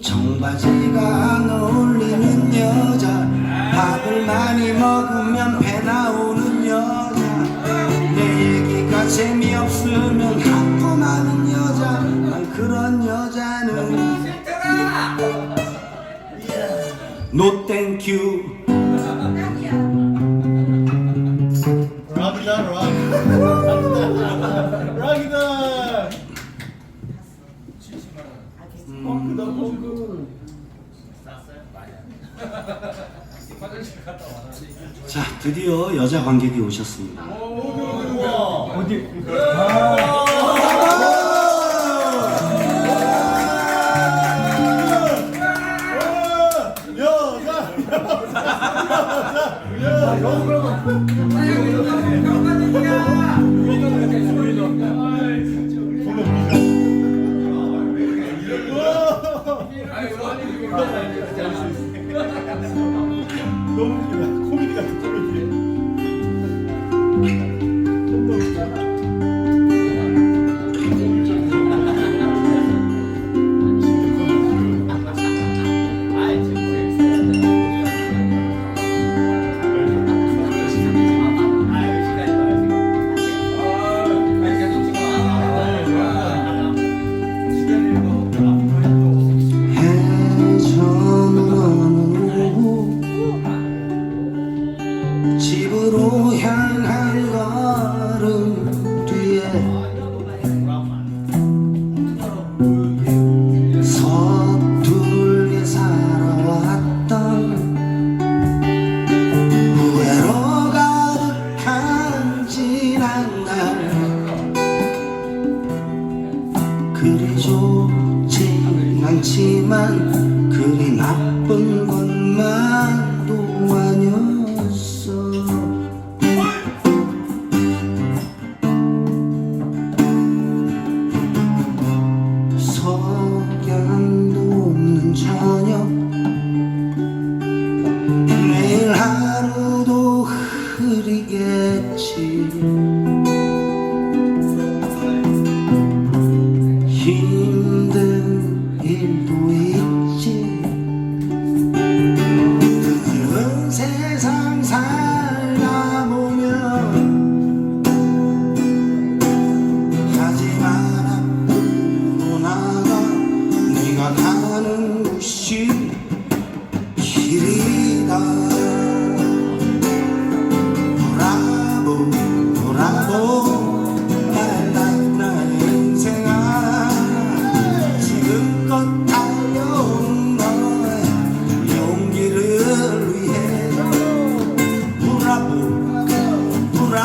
청바지가 안 어울리는 여자. 밥을 많이 먹으면 배 나오는 여자. 내 얘기가 재미없으면 하품하는 여자. 난 그런 여자는 노 땡큐 드디어 여자 관객이 오셨습니다. 어디? 여자 여자 여자 너무 웃기다 코미디 같은 코미디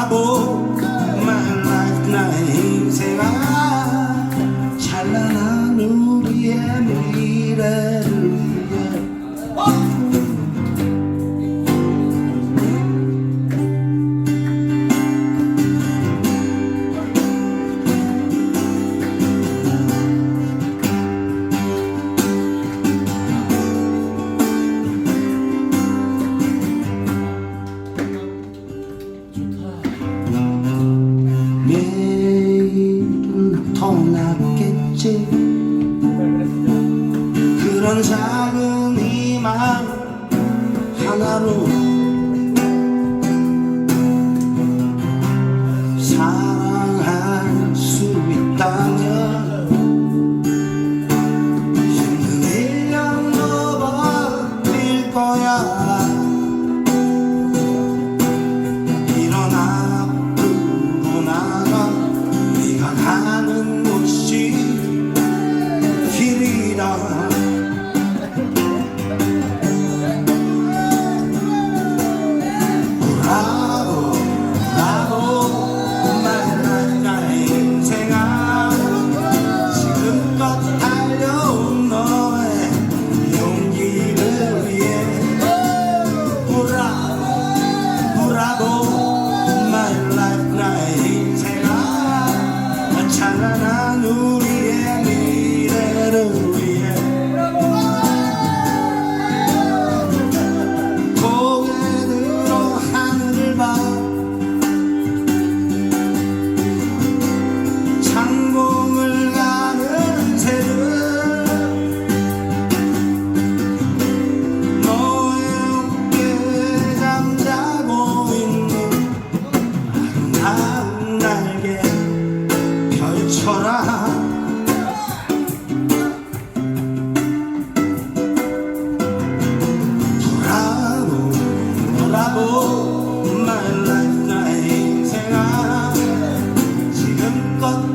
acabou. 작은 희망 하나로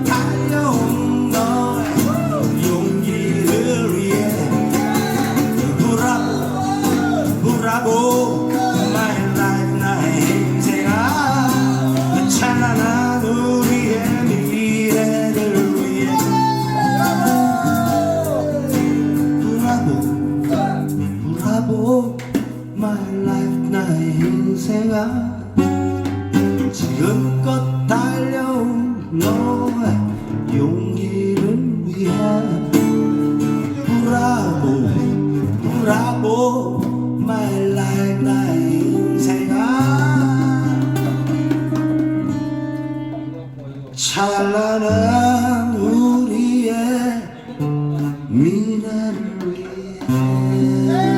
달려온 너 용기를 위해. 부라보 부라보 My 나의 인생아 그 찬란한 우리의 미래를 위해. 부라보 부라보 My 나의 인생아 지금껏 달려온 너와 용기를 위해 브라보 브라보 my 인생아. 찬란한 우리의 미래를 위해.